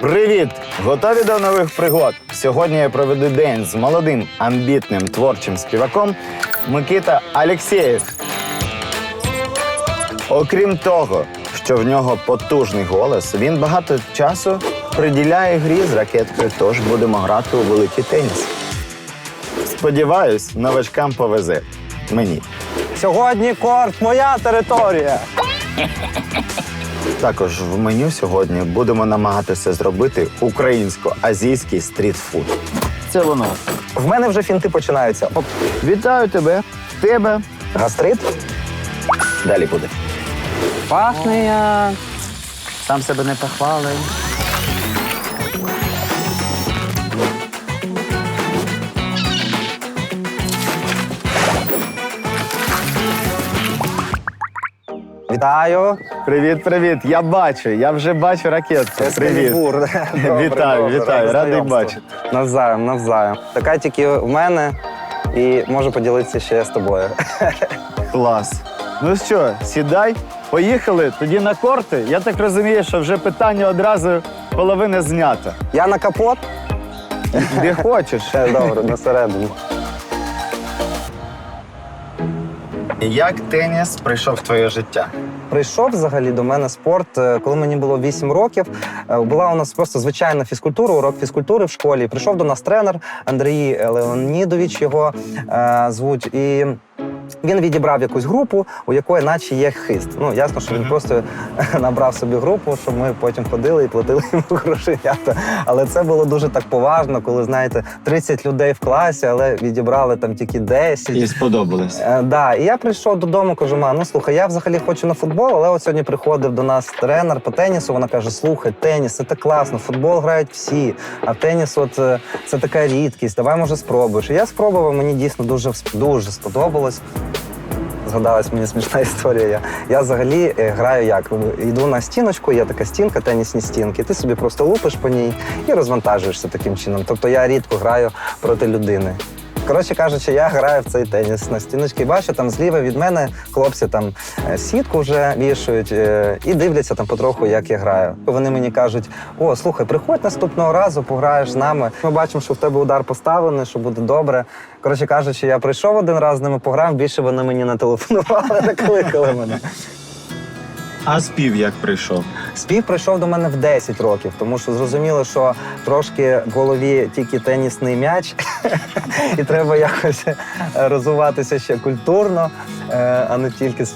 Привіт! Готові до нових пригод? Сьогодні я проведу день з молодим амбітним творчим співаком Микита Алєксєєв. Окрім того, що в нього потужний голос, він багато часу приділяє грі з ракеткою, тож будемо грати у великий теніс. Сподіваюсь, новачкам повезе. Мені. Сьогодні корт моя територія. Також в меню сьогодні будемо намагатися зробити українсько-азійський стрітфуд. Це воно. В мене вже фінти починаються. Оп, Вітаю тебе, тебе. гастрит. Далі буде. Пахне я. Сам себе не похвалив. Вітаю. Привіт, привіт. Я бачу, я вже бачу ракетку. Привіт. Добре, Вітаю, добре, вітаю, радий бачити. Навзаєм, навзаєм. Така тільки в мене і можу поділитися ще з тобою. Клас. Ну що, сідай, поїхали. Тоді на корти. Я так розумію, що вже питання одразу половина знята. Я на капот. Де хочеш. Ще добре, на середину. Як теніс прийшов в твоє життя? Прийшов взагалі до мене спорт, е, коли мені було 8 років. Е, Була у нас просто звичайна фізкультура, урок фізкультури в школі. Прийшов до нас тренер Андрій Леонідович, його е, звуть. І він відібрав якусь групу, у якої наче є хист. Ну, ясно, що він просто набрав собі групу, щоб ми потім ходили і платили йому грошенята. Але це було дуже так поважно, коли, знаєте, 30 людей в класі, але відібрали там тільки 10. сподобалось. Е, да, і я прийшов додому, кажу, ма, ну слухай, я взагалі хочу на футбол, але от сьогодні приходив до нас тренер по тенісу. Вона каже: слухай, теніс, це так класно, футбол грають всі, а теніс, от е, це така рідкість. Давай, може, спробуєш. І я спробував, мені дійсно дуже дуже сподобалось. Згадалась мені смішна історія. Я, я взагалі е, граю як? Йду на стіночку, є така стінка, тенісні стінки. Ти собі просто лупиш по ній і розвантажуєшся таким чином. Тобто я рідко граю проти людини. Коротше кажучи, я граю в цей теніс на стіночці. Бачу, там зліва від мене хлопці там е, сітку вже вішають е, і дивляться там потроху, як я граю. Вони мені кажуть: о, слухай, приходь наступного разу, пограєш з нами. Ми бачимо, що в тебе удар поставлений, що буде добре. Коротше кажучи, я прийшов один раз з ними пограв, більше вони мені не телефонували, не кликали мене. А спів як прийшов? Спів прийшов до мене в 10 років, тому що зрозуміло, що трошки в голові тільки тенісний м'яч, і треба якось розвиватися ще культурно, е, а не тільки е,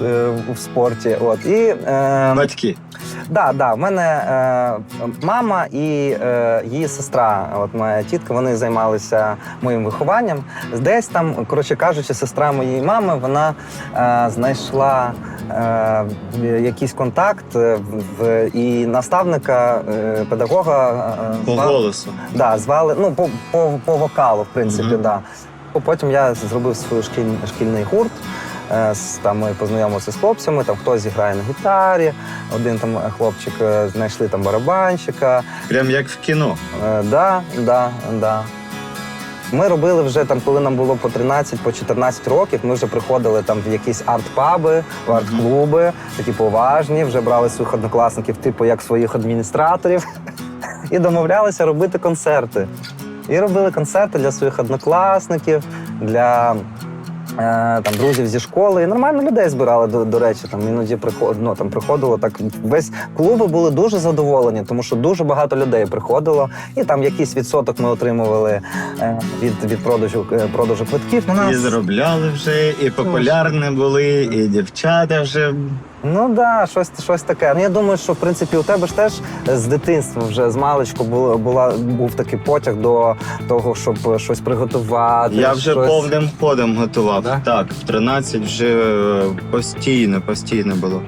в спорті. От і е, Батьки. Да, да. В мене е, мама і е, її сестра, от моя тітка, вони займалися моїм вихованням. Десь там, коротше кажучи, сестра моєї мами, вона е, знайшла е, якийсь контакт е, в, і наставника, е, педагога. е, По звали- голосу. Да, звали, ну, по, по, по вокалу, в принципі, Мгм. да. Потім я зробив свій шкіль, шкільний гурт. Е, Там ми познайомилися з хлопцями, там хтось грає на гітарі, один там хлопчик е, знайшли там барабанщика. Прям як в кіно. Е, да, да, да. Ми робили вже там, коли нам було по 13, по 14 років, ми вже приходили там в якісь арт-паби, в арт-клуби, такі поважні, вже брали своїх однокласників, типу як своїх адміністраторів, і домовлялися робити концерти. І робили концерти для своїх однокласників, для е, там, друзів зі школи. І нормально людей збирали, до, до речі. Там іноді приход, ну, там, приходило так. Весь клуби були дуже задоволені, тому що дуже багато людей приходило. І там якийсь відсоток ми отримували е, від, від продажу, е, продажу квитків. У нас І заробляли вже, і популярні були, і дівчата вже. Ну да, щось, щось таке. Ну я думаю, що в принципі у тебе ж теж з дитинства вже з маличку було, була, був такий потяг до того, щоб щось приготувати. Я вже щось... повним ходом готував. Да? Так, в 13 вже е, постійно, постійно було.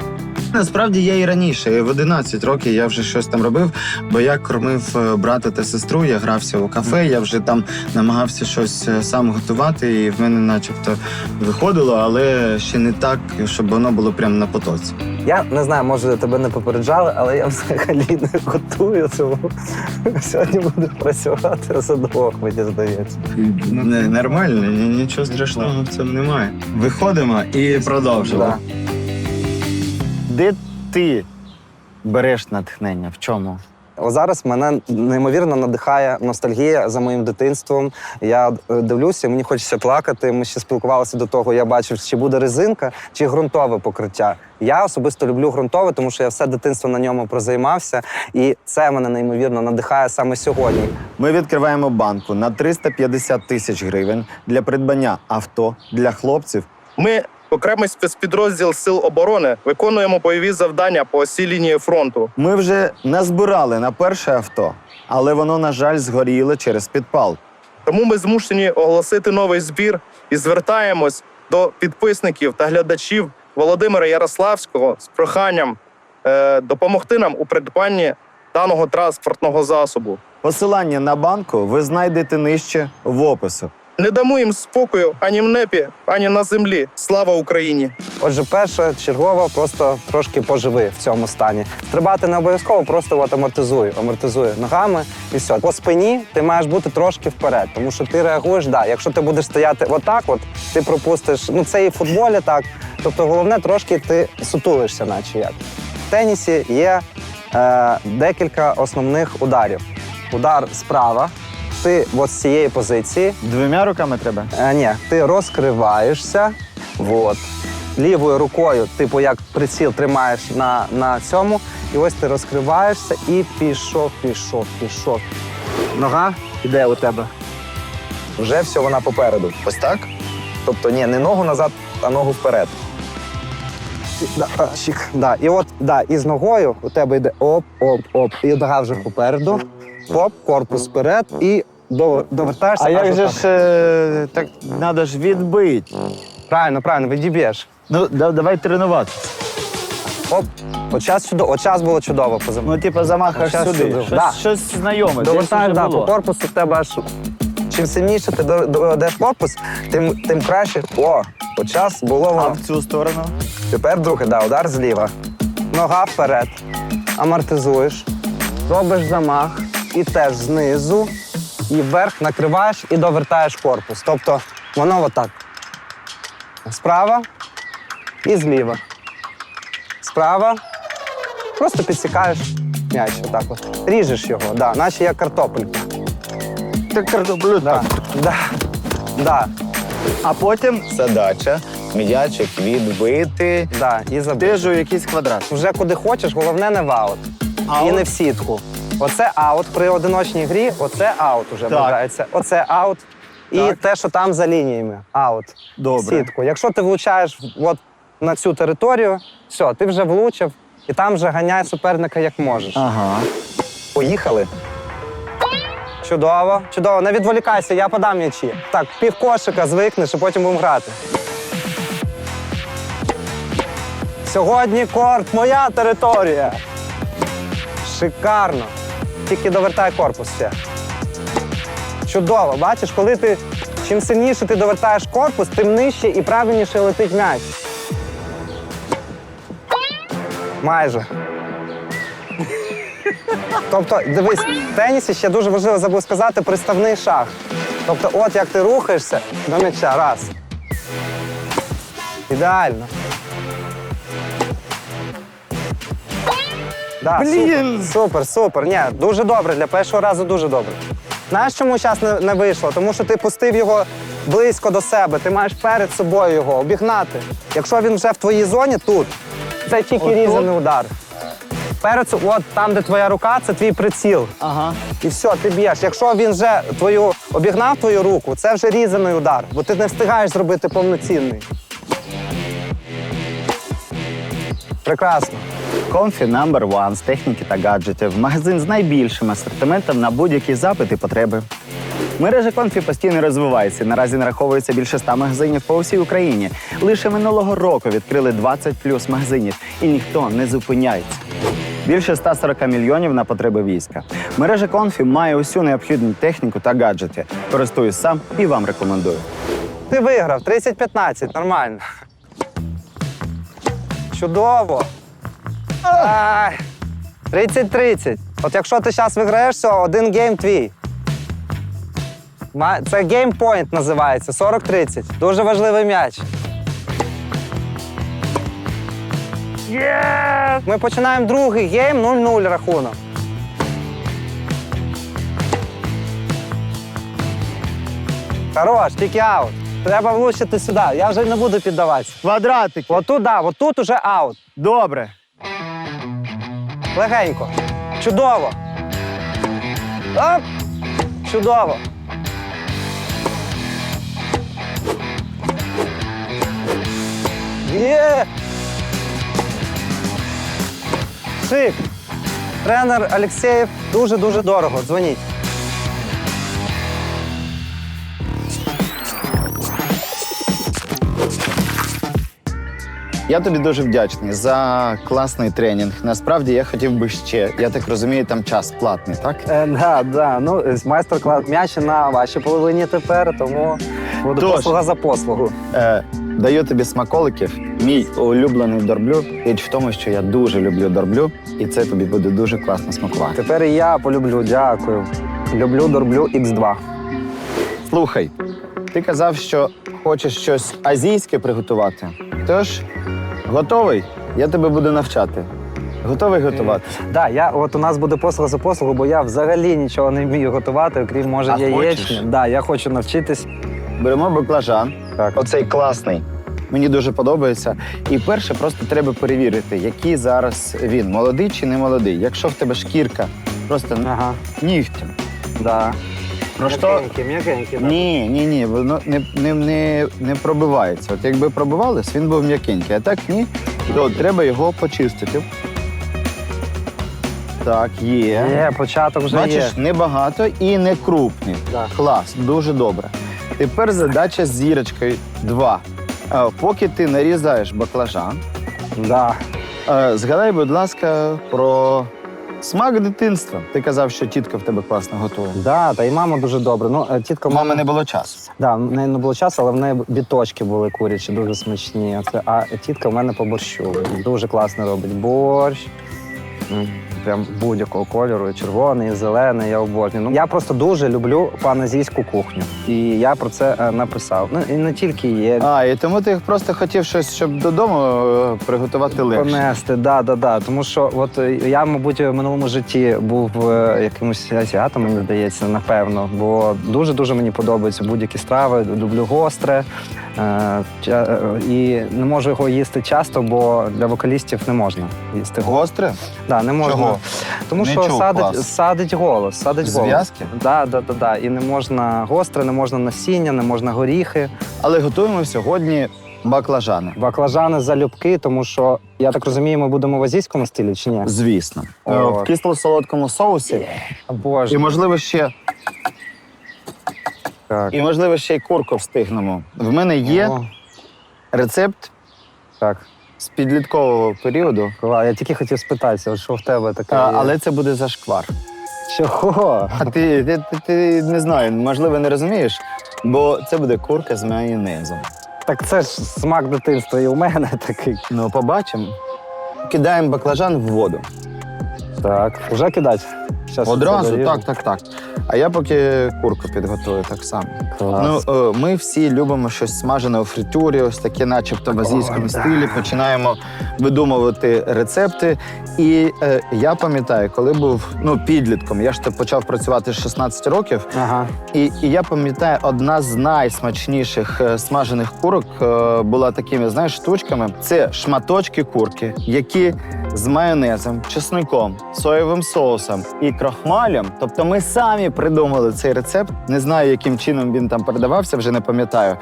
Насправді я і раніше, в 11 років я вже щось там робив, бо я кормив е, брата та сестру, я грався у кафе, я вже там намагався щось е, сам готувати, і в мене начебто виходило, але ще не так, щоб воно було прямо на потоці. Я не знаю, може тебе не попереджали, але я взагалі не готую цього. Сьогодні буду працювати за двох, мені здається. Не, нормально, нічого страшного в цьому немає. Виходимо і продовжимо. Да. Де ти береш натхнення? В чому? Зараз мене неймовірно надихає ностальгія за моїм дитинством. Я е, дивлюся, мені хочеться плакати. Ми ще спілкувалися до того. Я бачив, чи буде резинка, чи ґрунтове покриття. Я особисто люблю ґрунтове, тому що я все дитинство на ньому прозаймався, і це мене неймовірно надихає саме сьогодні. Ми відкриваємо банку на 350 тисяч гривень для придбання авто для хлопців. Ми, окремий спецпідрозділ Сил оборони, виконуємо бойові завдання по осій лінії фронту. Ми вже назбирали на перше авто, але воно, на жаль, згоріло через підпал. Тому ми змушені оголосити новий збір і звертаємось до підписників та глядачів Володимира Ярославського з проханням е, допомогти нам у придбанні даного транспортного засобу. Посилання на банку ви знайдете нижче в опису. Не дамо їм спокою ані в небі, ані на землі. Слава Україні! Отже, перше чергово, просто трошки поживи в цьому стані. Стрибати не обов'язково, просто от амортизуй, амортизуй ногами і все. По спині ти маєш бути трошки вперед, тому що ти реагуєш, да. Якщо ти будеш стояти отак, от ти пропустиш. Ну це і в футболі так. Тобто, головне трошки ти сутулишся, наче як. В тенісі є е, декілька основних ударів. Удар справа. Ти от з цієї позиції Двома руками треба. Е, ні, ти розкриваєшся. Вот. Лівою рукою, типу, як приціл тримаєш на, на цьому. І ось ти розкриваєшся і пішов, пішов, пішов. Нога йде у тебе. Вже все, вона попереду. Ось так. Тобто, ні, не ногу назад, а ногу вперед. Да, а, да. І от, да, і з ногою у тебе йде оп, оп, оп. І нога вже попереду. Оп, корпус вперед і до- довертаєшся. А як же отак. ж е, так треба ж відбити? Правильно, правильно, відіб'єш. Ну, да- давай тренувати. Оп, от час чудово, от час було чудово позим. Ну, типу, замах Щас сюди. сюди. Щось, Да. щось знайоме. Довертаєш десь да, по було. корпусу в тебе аж. Чим сильніше ти до- доведеш корпус, тим, тим краще. О, от час було А воно. в цю сторону. Тепер другий, да, удар зліва. Нога вперед. Амортизуєш, робиш замах і теж знизу, і вверх накриваєш і довертаєш корпус. Тобто воно отак. Справа і зліва. Справа. Просто підсікаєш м'яч отак от. Ріжеш його, да, наче як картопельку. Так картоплю Да, да, да, А потім задача м'ячик відбити. да, і забити. Теж у якийсь квадрат. Вже куди хочеш, головне не в аут. Аут? І не в сітку. Оце аут при одиночній грі, оце аут уже вважається. Оце аут. І Так. те, що там за лініями. Аут. Добре. Сітку. Якщо ти влучаєш от на цю територію, все, ти вже влучив, і там вже ганяй суперника як можеш. Ага. Поїхали. Чудово, чудово. Не відволікайся, я подам м'ячі. Так, пів кошика звикнеш, і потім будемо грати. Сьогодні корт, моя територія. Шикарно. Тільки довертай корпус ще. Чудово. Бачиш, коли ти чим сильніше ти довертаєш корпус, тим нижче і правильніше летить м'яч. Майже. Тобто, дивись, в тенісі ще дуже важливо забув сказати приставний шаг. Тобто, от як ти рухаєшся до м'яча. Раз. Ідеально. Да, Блін! Супер, супер, супер. Ні, дуже добре. Для першого разу дуже добре. Знаєш, чому час не, не вийшло? Тому що ти пустив його близько до себе. Ти маєш перед собою його обігнати. Якщо він вже в твоїй зоні, тут це тільки Отут? різаний удар. Перед от там, де твоя рука, це твій приціл. Ага. І все, ти б'єш. Якщо він вже твою обігнав твою руку, це вже різаний удар, бо ти не встигаєш зробити повноцінний. Прекрасно. Комфі Number One з техніки та гаджетів. Магазин з найбільшим асортиментом на будь-які запити потреби. Мережа Комфі постійно розвивається. Наразі нараховується більше 100 магазинів по всій Україні. Лише минулого року відкрили 20 плюс магазинів, і ніхто не зупиняється. Більше 140 мільйонів на потреби війська. Мережа Конфі має усю необхідну техніку та гаджети. Користуюсь сам і вам рекомендую. Ти виграв 30-15, нормально. Чудово. 30-30. От якщо ти зараз виграєш, все, один гейм твій. Це геймпойнт називається. 40-30. Дуже важливий м'яч. Yes! Ми починаємо другий гейм 0-0 рахунок. Хорош, тільки аут. Треба влучити сюди. Я вже не буду піддаватися. Квадратик. Отут, да, отут уже аут. Добре. Легенько. Чудово. Оп. Чудово. Є. Шик. Тренер Алексеєв дуже-дуже дорого. Дзвоніть. Я тобі дуже вдячний за класний тренінг. Насправді я хотів би ще. Я так розумію, там час платний, так? Е, да, да. Ну, е, майстер-клас м'яч на вашій половині тепер, тому буде Тож. послуга за послугу. Е, даю тобі смаколиків. Мій улюблений дорблю. Річ в тому, що я дуже люблю дорблю, і це тобі буде дуже класно смакувати. Тепер і я полюблю, дякую. Люблю дорблю X2. Слухай, ти казав, що хочеш щось азійське приготувати. Тож, готовий? Я тебе буду навчати. Готовий готувати? Да, я от у нас буде послуга за послугу, бо я взагалі нічого не вмію готувати, окрім може А яєчні. хочеш? Да, я хочу навчитись. Беремо баклажан. Так. Оцей класний. Мені дуже подобається. І перше, просто треба перевірити, який зараз він молодий чи не молодий. Якщо в тебе шкірка просто Ага. нігтем. Да. Про що? М'якенький, м'якенький. да. Ні, ні, ні, воно не, не, не, не пробивається. От якби пробивалось, він був м'якенький. А так ні, то треба його почистити. Так, є. Є, початок вже Бачиш, є. небагато і не крупний. Да. Клас, дуже добре. Тепер задача з зірочкою 2. Поки ти нарізаєш баклажан, Да. е, згадай, будь ласка, про смак дитинства. Ти казав, що тітка в тебе класно готує. Да, та й мама дуже добре. Ну, е, тітка У мами не було часу. Да, в неї не було часу, але в неї біточки були курячі, дуже смачні. А Це, а тітка в мене по борщу. Дуже класно робить борщ. М, Прям будь-якого кольору, червоний, зелений, я обожнюю. Ну, я просто дуже люблю паназійську кухню. І я про це е, написав. Ну і не тільки є. А, і тому ти просто хотів щось, щоб додому е, приготувати легше. Понести, да, да, да. Тому що от е, я, мабуть, в минулому житті був е, якимось азіатом, мені здається, напевно. Бо дуже-дуже мені подобаються будь-які страви. Люблю гостре. Е, е, і не можу його їсти часто, бо для вокалістів не можна їсти гостре. Да, не можна. Чого? Тому Не що чув, садить, клас. садить голос. Садить голос. Да, да, да, да. І не можна гостре, не можна насіння, не можна горіхи. Але готуємо сьогодні баклажани. Баклажани залюбки, тому що я так розумію, ми будемо в азійському стилі чи ні? Звісно. Е, О. В кисло-солодкому соусі. Боже. І, можливо, ще, Так. і, можливо, ще й курку встигнемо. В мене є О, рецепт так. з підліткового періоду, Клас. Я тільки хотів спитатися, от що в тебе таке. а, є? але це буде зашквар. Чого? А ти, ти, ти, ти не знаю, можливо, не розумієш, бо це буде курка з майонезом. Так це ж смак дитинства і у мене такий. Ну, побачимо. Кидаємо баклажан в воду. Так, вже кидати? Щас я це Одразу, доріжу. так, так, так. А я поки курку підготую так само. Клас. Ну, е, ми всі любимо щось смажене у фритюрі, ось таке, начебто в азійському стилі. Починаємо видумувати рецепти. І е, я пам'ятаю, коли був ну, підлітком, я ж то почав працювати з 16 років, Ага. і, і я пам'ятаю, одна з найсмачніших е, смажених курок е, була такими, знаєш, штучками. Це шматочки курки, які з майонезом, чесником, соєвим соусом і крахмалем. Тобто ми самі придумали цей рецепт. Не знаю, яким чином він там передавався, вже не пам'ятаю.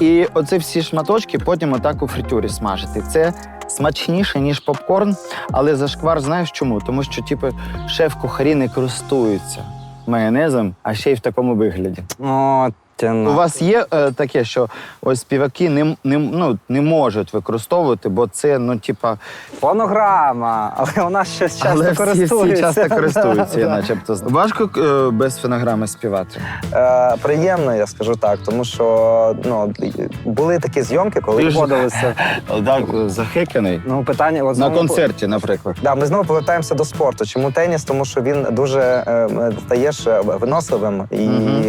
І оці всі шматочки потім отак у фритюрі смажити. Це смачніше, ніж попкорн, але зашквар знаєш чому? Тому що, типу, шеф-кухарі не користуються майонезом, а ще й в такому вигляді. О, тяна. У вас є е, таке, що ось співаки не, не, ну, не можуть використовувати, бо це, ну, типа, Фонограма, але вона щось часто але всі, користується. всі часто користуються, начебто. Важко е, без фонограми співати. Е, приємно, я скажу так, тому що ну, були такі зйомки, коли Ти ж- вводилися. Так, захеканий. Ну, питання от На знову- концерті, наприклад. Да, ми знову повертаємося до спорту. Чому теніс? Тому що він дуже е, стаєш е, виносливим і Мгм.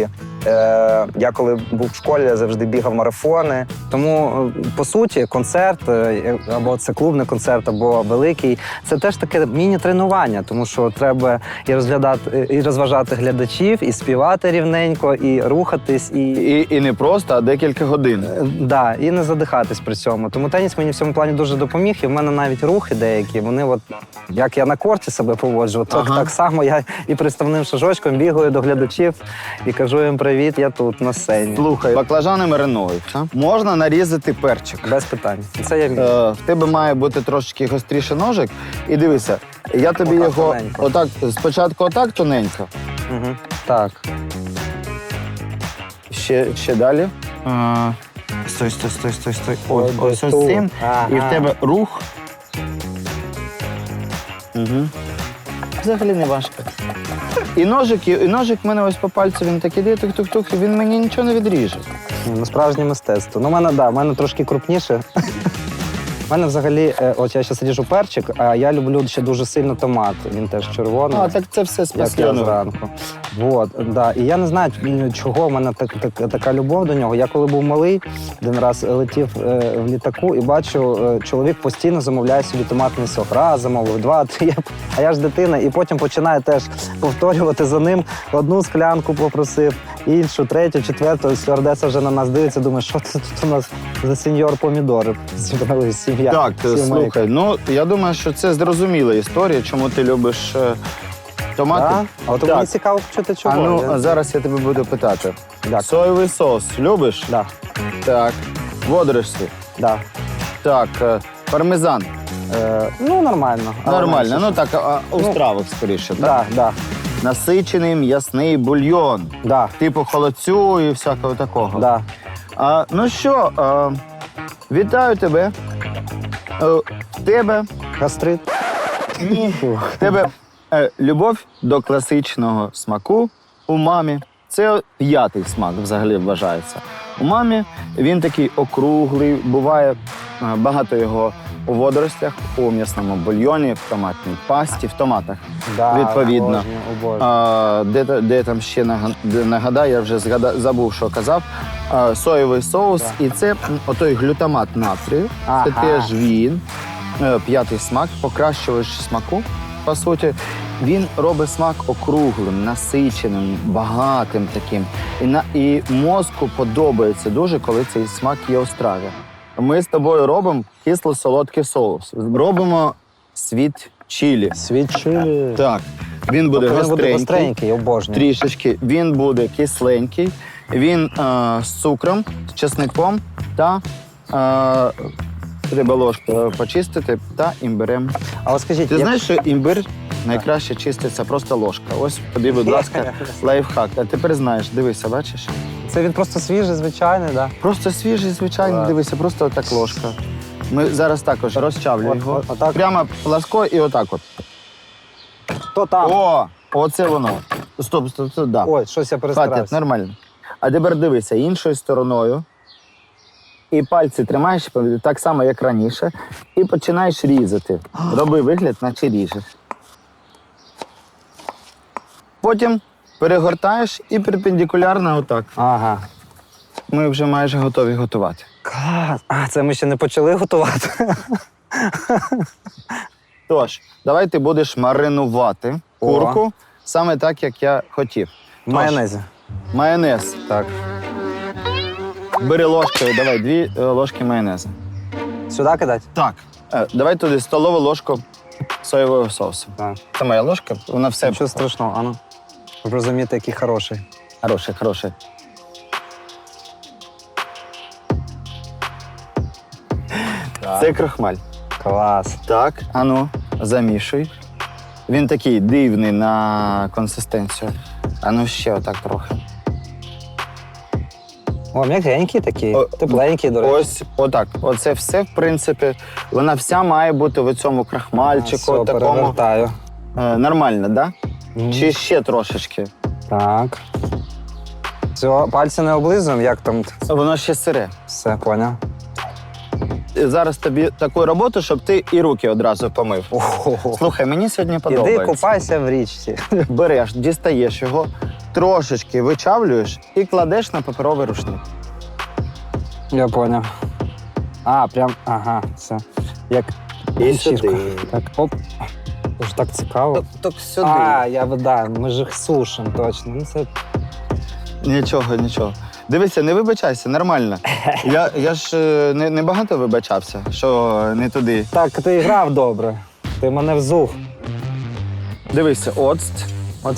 Е, я коли був в школі, я завжди бігав марафони. Тому, е, по суті, концерт, е, або це клубний концерт, або великий, це теж таке міні-тренування, тому що треба і розглядати, і розважати глядачів, і співати рівненько, і рухатись, і. І, і не просто, а декілька годин. Е, Да, і не задихатись при цьому. Тому теніс мені в цьому плані дуже допоміг. І в мене навіть рухи деякі. Вони, от як я на корті себе поводжу, так, Ага. так само я і приставним шажочком бігаю до глядачів і кажу їм привіт, я тут на сцені. Слухай, баклажани маринуються. Можна нарізати перчик. Без питань. Це я вмію. Е, в тебе має бути трошечки гостріший ножик. І дивися, я тобі Отак його тоненько. отак спочатку отак тоненько, Угу. Так. ще, ще далі. Е, стой, стой, стой, стой, стой. Ось, Ой, ось ось тут. цим. І в тебе рух. Угу. Взагалі не важко. І ножик, і, ножик в мене ось по пальцю, він так іде, тук-тук-тук, він мені нічого не відріже. Ні, Ну, справжнє мистецтво. Ну, в мене, да, в мене трошки крупніше. У мене взагалі, е, от я зараз ріжу перчик, а я люблю ще дуже сильно томат. Він теж червоний. А, так це все як я спасено. зранку. Вот, да. І я не знаю, м, чого в мене так, так, така любов до нього. Я коли був малий, один раз летів е, в літаку і бачу, е, чоловік постійно замовляє собі томатний сок. Раз замовив, два, три. А я ж дитина, і потім починаю теж повторювати за ним. Одну склянку попросив, іншу, третю, четверту. Стюардеса вже на нас дивиться, думає, що це тут у нас за сеньор помідори зібрали сім'я. Так, сімейка. слухай, ну я думаю, що це зрозуміла історія, чому ти любиш е, томати. Да? А от Так. мені цікаво почути, чого. А ну Я- а зараз я тебе буду питати. Дякую. Соєвий соус любиш? Да, Так. Водорості. да. Так. е, Пармезан. Е, ну, нормально. але Нормально. менше. Ну так, а, у Ну, стравах скоріше. Так? Да, да, Насичений м'ясний бульйон. да, Типу холодцю і всякого такого. да. А, ну що, а, вітаю тебе. Е, тебе, Гастрит. в тебе е, любов до класичного смаку у мамі. Це п'ятий смак взагалі вважається. У мамі він такий округлий, буває е, багато його у водоростях, у м'ясному бульйоні, в томатній пасті, в томатах. Да, Відповідно. обожнюю. А, де, та- де там ще нага- де нагадаю, я вже згада, забув, що казав. А, соєвий соус, і це м, отой глютамат натрію. Це Ага. теж він. Е, П'ятий смак, покращувач смаку. По суті, він робить смак округлим, насиченим, багатим таким. І, на, і мозку подобається дуже, коли цей смак є у страві. Ми з тобою робимо кисло-солодкий соус. Робимо світ чилі. Свідчили. Так, він буде Тобто він буде гостренький, гостренький, обожнюю. трішечки. Він буде кисленький, він е, з цукром, з чесником та е, треба ложку почистити та імбирем. А от скажіть, Ти як- знаєш, що імбир найкраще чиститься просто ложка. Ось тобі, будь ласка, лайфхак. А тепер знаєш, дивися, бачиш? це він просто свіжий, звичайний, да? Просто свіжий, звичайно, Так. дивися, просто так ложка. Ми зараз також розчавлюємо От- його. от- отак? Прямо пласко і отак от. Хто там? О, оце воно. Стоп, стоп, стоп, да. Ой, щось я Хватить, перестарався. нормально. А тепер дивися іншою стороною. І пальці тримаєш так само, як раніше, і починаєш різати. Роби вигляд, наче ріжеш. Потім перегортаєш і перпендикулярно отак. Ага. Ми вже майже готові готувати. Клас. А, це ми ще не почали готувати. Тож, давай ти будеш маринувати О. курку саме так, як я хотів. В майонезі. Майонез. Так. Бери ложкою, давай дві е, ложки майонезу. Сюди кидати? Так. Е, Давай туди столову ложку соєвого соусу. Так. Це моя ложка, вона все Нічого страшного, ану. Щоб розуміти, який хороший. хороше, хороше. Це крахмаль. Клас. Так, ану, замішуй. Він такий дивний на консистенцію. Ану ще отак трохи. О, м'якенький такий, О, тепленький, до речі. Ось отак. Оце все, в принципі, вона вся має бути в цьому крахмальчику, Все, такому. перевертаю. Е, нормально, так? Да? Чи ще трошечки? Так. Все, пальці не облизуємо, як там Воно ще сире. все, поняв. зараз тобі таку роботу, щоб ти і руки одразу помив. Ого. Слухай, мені сьогодні Іди подобається. купайся в річці. Береш, дістаєш його, трошечки вичавлюєш і кладеш на паперовий рушник. Я поняв. А, прям, ага, все. Як І сюди. Так, оп. Тож так цікаво. Так сюди. А, я да, ми ж їх сушимо, точно. Ну, це Нічого, нічого. Дивися, не вибачайся, нормально. Я, я ж е, не, не багато вибачався, що не туди. Так, ти грав добре. Ти мене взув. Дивися, оцт. От,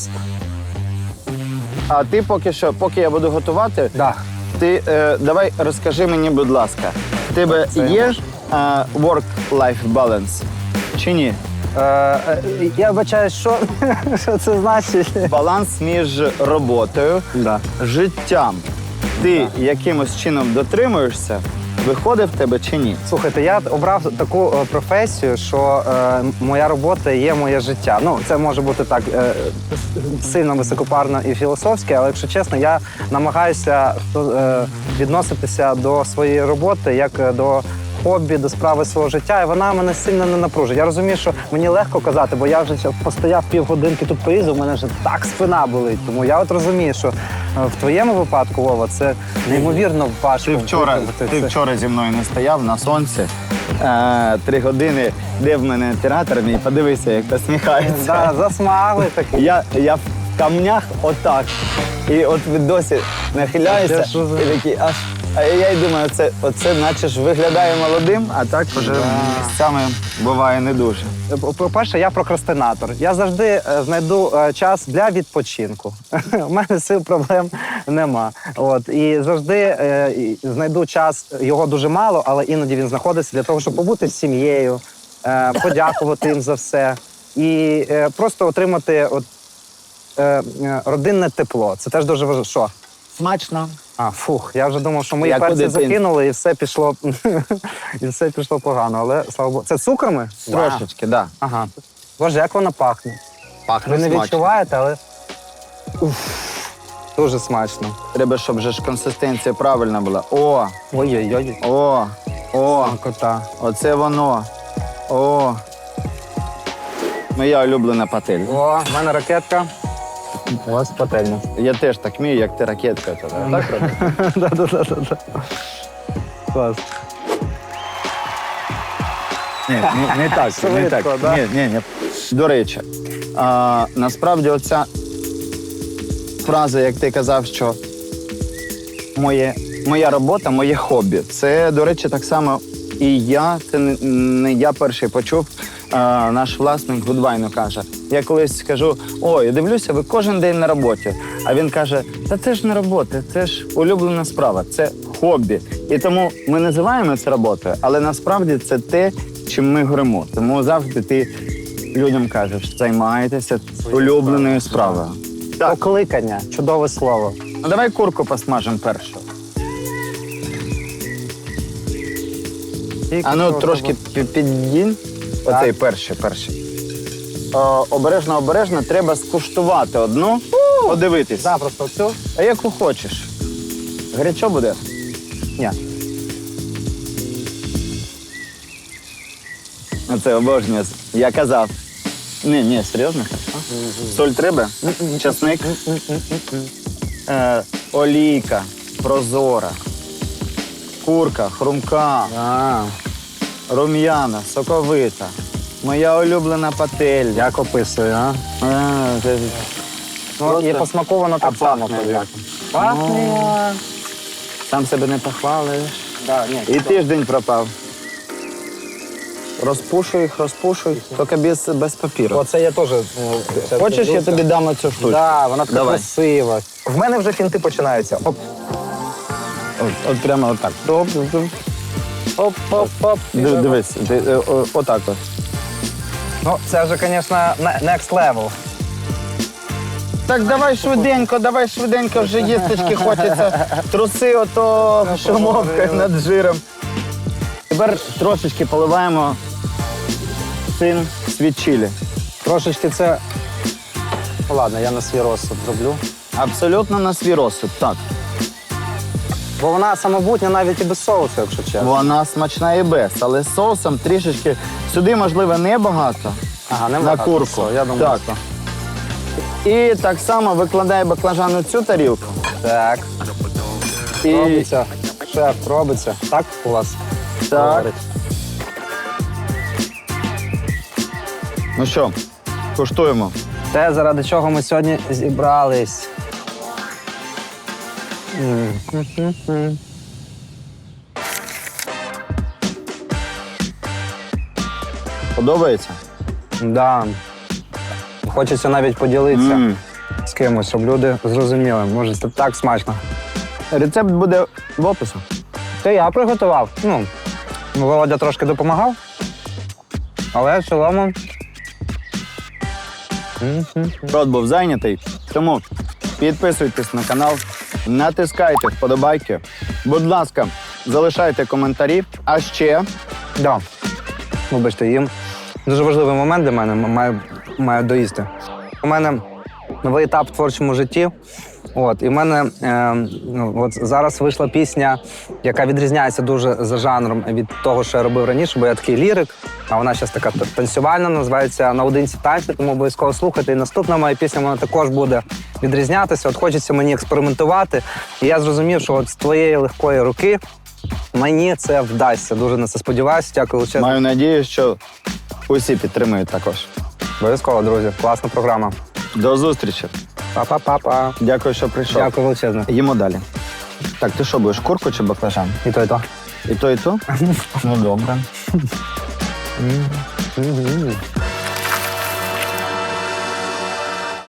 А ти поки що, поки я буду готувати, да. ти е, давай розкажи мені, будь ласка, в тебе Це- є е, work-life balance чи ні? Е, е, я вибачаю, що, що це значить? Баланс між роботою, Да. життям. Ти якимось чином дотримуєшся, виходить в тебе чи ні? Слухайте, я обрав таку е, професію, що е, моя робота є моє життя. Ну, це може бути так е, сильно високопарно і філософське, але якщо чесно, я намагаюся е, відноситися до своєї роботи як до. Хобі до справи свого життя, і вона мене сильно не напружує. Я розумію, що мені легко казати, бо я вже постояв півгодинки тут поїздив, у мене вже так спина болить. Тому я от розумію, що е, в твоєму випадку, Вова, це неймовірно важко. Ти вчора, ти це. вчора зі мною не стояв на сонці. Е, три години, де в мене оператор мій, подивися, як посміхається. Да, засмагли такі. Я, я в камнях отак. І от досі за- і такий аж. А я й думаю, це, оце наче ж виглядає молодим, а так вже Да. місцями буває не дуже. По-перше, я прокрастинатор. Я завжди е, знайду е, час для відпочинку. У мене сил проблем нема. От і завжди е, і знайду час. Його дуже мало, але іноді він знаходиться для того, щоб побути з сім'єю, е, подякувати їм за все і е, просто отримати от, е, е, родинне тепло. Це теж дуже важливо. Що? Смачно. А, фух, я вже думав, що мої Як перці закинули, і все пішло, і все пішло погано. Але слава Богу. Це цукрами? Трошечки, так. Да. Ага. Боже, як вона пахне. Пахне Ви не смачно. відчуваєте, але. Уф, дуже смачно. Треба, щоб вже ж консистенція правильна була. О, Ой-ой-ой. о, о, Кота. оце воно. О. Моя улюблена патель. О, в мене ракетка. У вас пательня. Я теж так вмію, як ти ракетка. Так робиш? Да-да-да. Клас. Ні, не, не так. не Швидко, так. да? Ні, ні, ні. До речі, а, насправді оця фраза, як ти казав, що моє, моя робота, моє хобі. Це, до речі, так само і я, це не, не я перший почув. А, наш власник Гудвайну каже. Я колись скажу: ой, дивлюся, ви кожен день на роботі. А він каже: Та це ж не робота, це ж улюблена справа, це хобі. І тому ми називаємо це роботою, але насправді це те, чим ми горимо. Тому завжди ти людям кажеш, займайтеся улюбленою справою. Так. Покликання. Чудове слово. Ну, давай курку посмажемо першу. Тільки А ну трошки пі- піддінь. Оцей перший, перший. О, обережно, обережно, треба скуштувати одну, подивитись. Да, просто цю. А яку хочеш. Гарячо буде? Ні. Оце обожнюю. Я казав. Ні, ні, серйозно? Соль треба? Часник? Е, олійка, прозора. Курка, хрумка. Рум'яна, соковита. Моя улюблена пательня. як описує, а? А, це- Ну, і посмаковано так само. пахне. Сам себе не похвалиш. Да, ні, І тиждень пропав. Розпушуй їх, розпушуй, тільки без, без папіру. Оце я теж. це Хочеш, я тобі дам оцю штучку? Да, вона така Давай. красива. В мене вже фінти починаються. Оп, От, от прямо отак. оп, оп, оп, оп. Дивись, ти, е, о- отак от. Ну, це вже, звісно, next level. Так давай швиденько, давай швиденько, вже їсточки хочеться. Труси ото шумовкою над жиром. Тепер трошечки поливаємо цим світ чилі. Трошечки це. Ладно, я на свій розсуд зроблю. Абсолютно на свій розсуд, так. Бо вона самобутня навіть і без соусу, якщо чесно. Вона смачна і без, але з соусом трішечки сюди, можливо, небагато Ага, не на курку. Я думаю, так. що. І так само викладає баклажан у цю тарілку. Так, І робиться. Шеф, робиться. Так у вас? так. говорить? Ну що, куштуємо. Те, заради чого ми сьогодні зібрались. М. Подобається? Да. Хочеться навіть поділитися М. з кимось, щоб люди зрозуміли. Може, це так смачно. Рецепт буде в опису. Це я приготував. Ну, Володя трошки допомагав. Але в цілому. Мгм. Рот був зайнятий. Тому підписуйтесь на канал, натискайте вподобайки. Будь ласка, залишайте коментарі. А ще Да. Вибачте, їм дуже важливий момент для мене. Маю, маю доїсти. У мене новий етап в творчому житті. От, і в мене е, ну, от зараз вийшла пісня, яка відрізняється дуже за жанром від того, що я робив раніше, бо я такий лірик, а вона зараз така танцювальна, називається Наодинці танці, тому обов'язково слухайте. І наступна моя пісня вона також буде відрізнятися. От хочеться мені експериментувати. І я зрозумів, що от з твоєї легкої руки мені це вдасться. Дуже на це сподіваюся. Дякую величезно. маю надію, що усі підтримують також. Обов'язково, друзі. Класна програма. До зустрічі. Па-па-па-па. Дякую, що прийшов. Дякую величезно. Їмо далі. Так, ти що будеш, курку чи баклажан? І то, і то. І то, і то? ну добре.